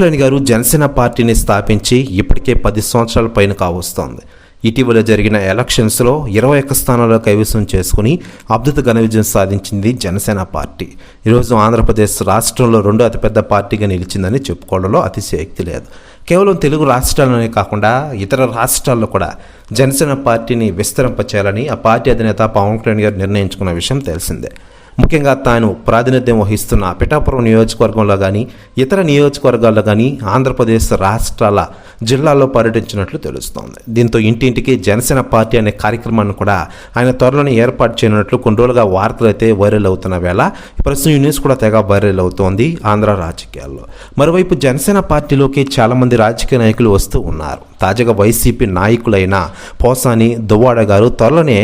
కళ్యాణ్ గారు జనసేన పార్టీని స్థాపించి ఇప్పటికే పది సంవత్సరాల పైన కావస్తోంది. ఇటీవల జరిగిన ఎలక్షన్స్లో ఇరవై ఒక్క స్థానాల్లో కైవసం చేసుకుని అద్భుత ఘన విజయం సాధించింది జనసేన పార్టీ. ఈరోజు ఆంధ్రప్రదేశ్ రాష్ట్రంలో రెండో అతిపెద్ద పార్టీగా నిలిచిందని చెప్పుకోవడంలో అతిశయోక్తి లేదు. కేవలం తెలుగు రాష్ట్రాల్లోనే కాకుండా ఇతర రాష్ట్రాల్లో కూడా జనసేన పార్టీని విస్తరింపచేయాలని ఆ పార్టీ అధినేత పవన్ కళ్యాణ్ గారు నిర్ణయించుకున్న విషయం తెలిసిందే. ముఖ్యంగా తాను ప్రాతినిధ్యం వహిస్తున్న పిఠాపురం నియోజకవర్గంలో కానీ ఇతర నియోజకవర్గాల్లో కానీ ఆంధ్రప్రదేశ్ రాష్ట్రాల జిల్లాల్లో పర్యటించినట్లు తెలుస్తోంది. దీంతో ఇంటింటికి జనసేన పార్టీ అనే కార్యక్రమాన్ని కూడా ఆయన త్వరలోనే ఏర్పాటు చేయనున్నట్లు కొన్ని రోజులుగా వార్తలు అయితే వైరల్ అవుతున్న వేళ ప్రస్తుతం ఈ న్యూస్ కూడా తెగ వైరల్ అవుతోంది ఆంధ్ర రాజకీయాల్లో. మరోవైపు జనసేన పార్టీలోకి చాలామంది రాజకీయ నాయకులు వస్తూ ఉన్నారు. తాజాగా వైసీపీ నాయకులైన పోసాని దువ్వాడ గారు త్వరలోనే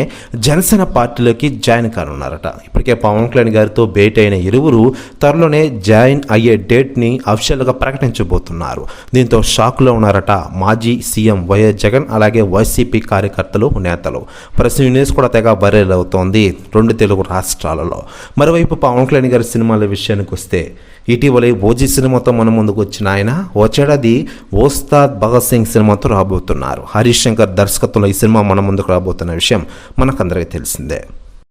జనసేన పార్టీలోకి జాయిన్ కానున్నారట. ఇప్పటికే పవన్ కళ్యాణ్ గారితో భేటీ అయిన ఇరువురు త్వరలోనే జాయిన్ అయ్యే డేట్ని అఫీషియల్గా ప్రకటించబోతున్నారు. దీంతో షాక్లో ఉన్నారట మాజీ సీఎం వైఎస్ జగన్ అలాగే వైసీపీ కార్యకర్తలు నేతలు. ప్రస్తుతం న్యూస్ కూడా తెగ వైరల్ అవుతోంది రెండు తెలుగు రాష్ట్రాలలో. మరోవైపు పవన్ కళ్యాణ్ గారి సినిమాల విషయానికి వస్తే ఇటీవలే ఓజీ సినిమాతో మన ముందుకు వచ్చిన ఆయన వచ్చేడాది ఓస్తాద్ భగత్ సింగ్ సినిమాతో రాబోతున్నారు. హరీష్ శంకర్ దర్శకత్వంలో ఈ సినిమా మన ముందుకు రాబోతున్న విషయం మనకందరికీ తెలిసిందే.